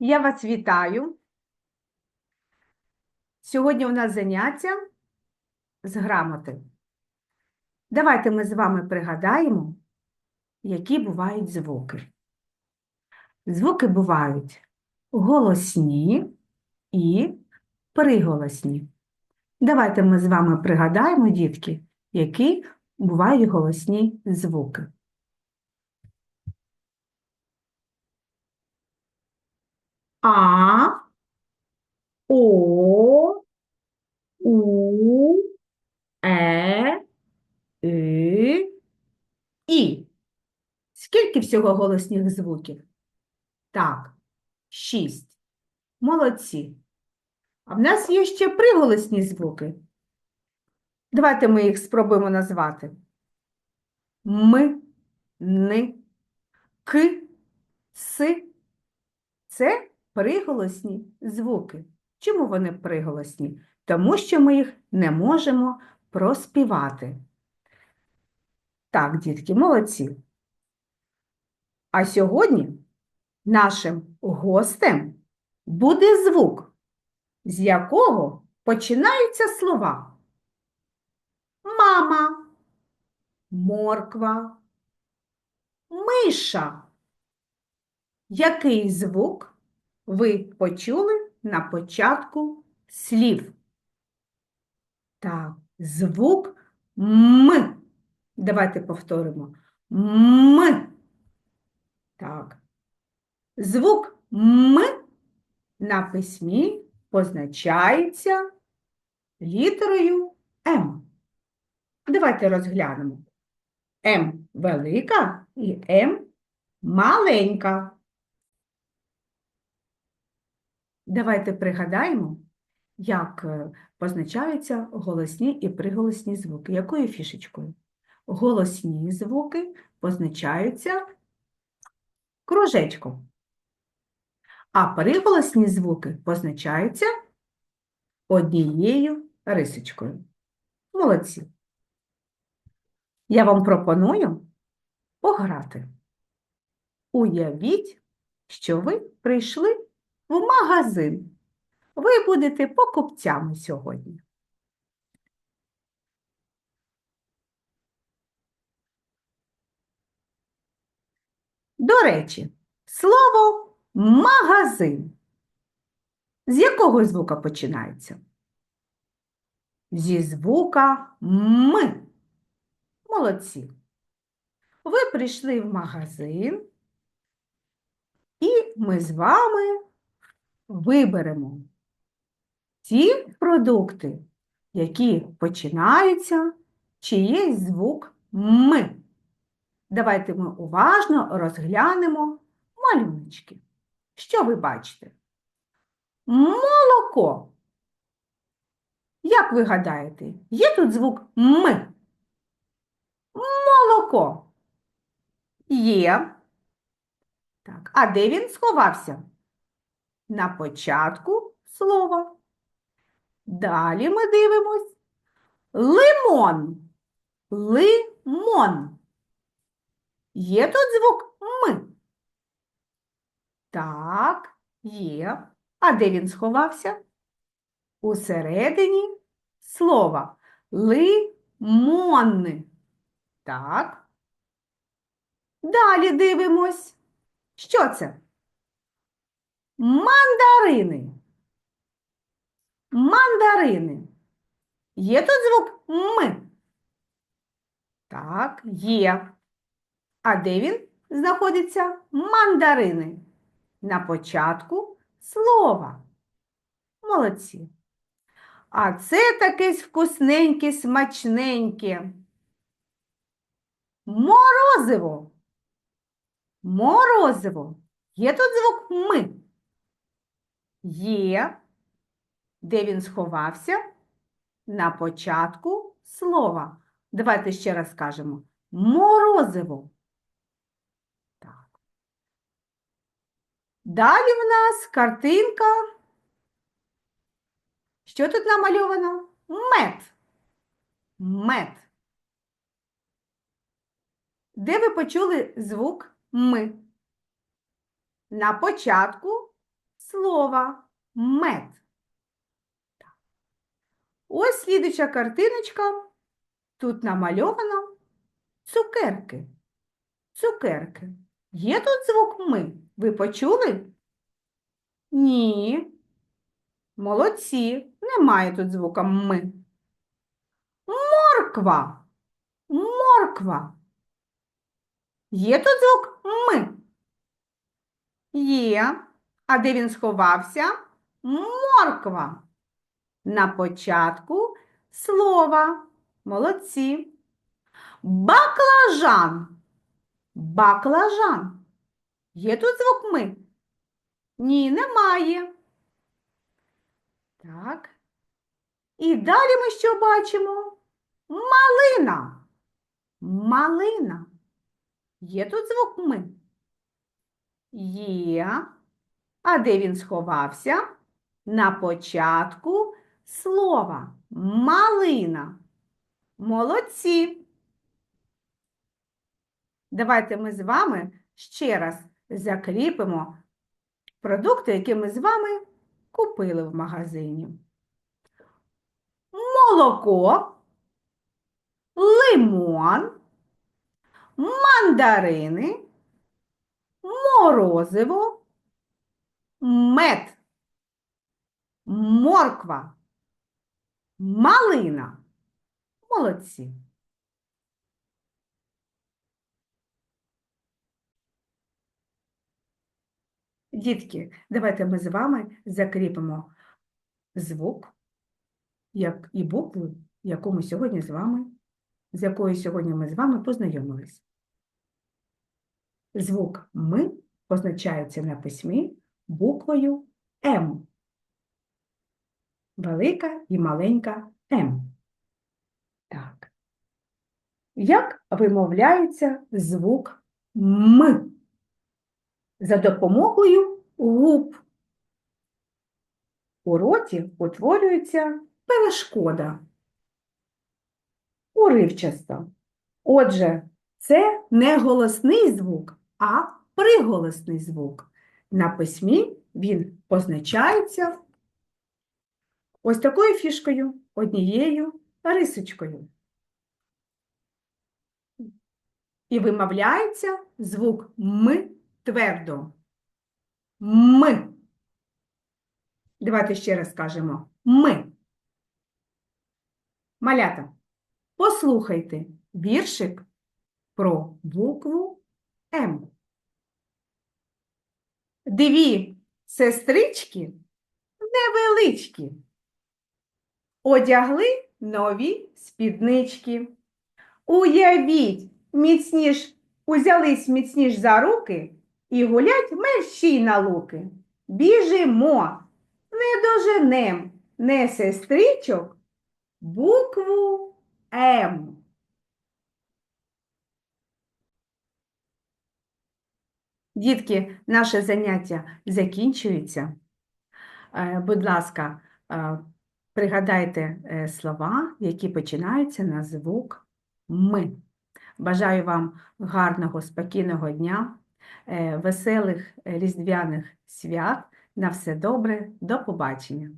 Я вас вітаю. Сьогодні у нас заняття з грамоти. Давайте ми з вами пригадаємо, які бувають звуки. Звуки бувають голосні і приголосні. Давайте ми з вами пригадаємо, дітки, які бувають голосні звуки. А, О, У, Е, И, І. Скільки всього голосних звуків? Так, шість. Молодці. А в нас є ще приголосні звуки. Давайте ми їх спробуємо назвати. М, Н, К, С. Це приголосні звуки. Чому вони приголосні? Тому що ми їх не можемо проспівати. Так, дітки, молодці. А сьогодні нашим гостем буде звук, з якого починаються слова. Мама, морква, миша. Який звук ви почули на початку слів? Так, звук М. Давайте повторимо. М. Так. Звук М на письмі позначається літерою М. Давайте розглянемо. М велика і М маленька. Давайте пригадаємо, як е, позначаються голосні і приголосні звуки. Якою фішечкою? Голосні звуки позначаються кружечком, а приголосні звуки позначаються однією рисочкою. Молодці. Я вам пропоную пограти. Уявіть, що ви прийшли в магазин. Ви будете покупцями сьогодні. До речі, слово магазин. З якого звука починається? Зі звука М. Молодці. Ви прийшли в магазин, і ми з вами виберемо ті продукти, які починаються, чи є звук М. Давайте ми уважно розглянемо малюночки. Що ви бачите? Молоко. Як ви гадаєте, є тут звук М? Молоко. Є. Так, а де він сховався? На початку слова. Далі ми дивимось. Лимон. Лимон. Є тут звук М? Так, є. А де він сховався? Усередині слова. Лимон. Так. Далі дивимось. Що це? Мандарини. Мандарини. Є тут звук М? Так, є. А де він знаходиться? Мандарини. На початку слова. Молодці. А це таке вкусненьке, смачненьке. Морозиво. Морозиво. Є тут звук М? Є. Де він сховався? На початку слова. Давайте ще раз скажемо. Морозиво. Так. Далі в нас картинка. Що тут намальовано? Мед. Мед. Де ви почули звук М? На початку слова мед. Ось слідуча картиночка. Тут намальовано цукерки. Цукерки. Є тут звук ми? Ви почули? Ні. Молодці. Немає тут звука ми. Морква. Морква. Є тут звук ми? Є. А де він сховався? Морква. На початку слова. Молодці. Баклажан. Баклажан. Є тут звук ми? Ні, немає. Так. І далі ми що бачимо? Малина. Малина. Є тут звук ми? Є. А де він сховався? На початку слова. Малина. Молодці. Давайте ми з вами ще раз закріпимо продукти, які ми з вами купили в магазині. Молоко, лимон, мандарини, морозиво, мед, морква, малина. Молодці. Дітки, давайте ми з вами закріпимо звук як і букву, яку ми сьогодні з вами, з якою сьогодні ми з вами познайомились. Звук ми позначається на письмі буквою М. Велика і маленька М. Так. Як вимовляється звук М? За допомогою губ. У роті утворюється перешкода. Уривчасто. Отже, це не голосний звук, а приголосний звук. На письмі він позначається ось такою фішкою, однією рисочкою. І вимовляється звук М твердо. М. Давайте ще раз скажемо М. Малята, послухайте віршик про букву М. Дві сестрички невеличкі. Одягли нові спіднички. Уявіть, міцніш, узялись міцніш за руки і гулять мерщій на луки. Біжимо, не доженем, не сестричок, букву М. Дітки, наше заняття закінчується. Е, Будь ласка, е, пригадайте е, слова, які починаються на звук Ми. Бажаю вам гарного, спокійного дня, веселих різдвяних свят. На все добре, до побачення!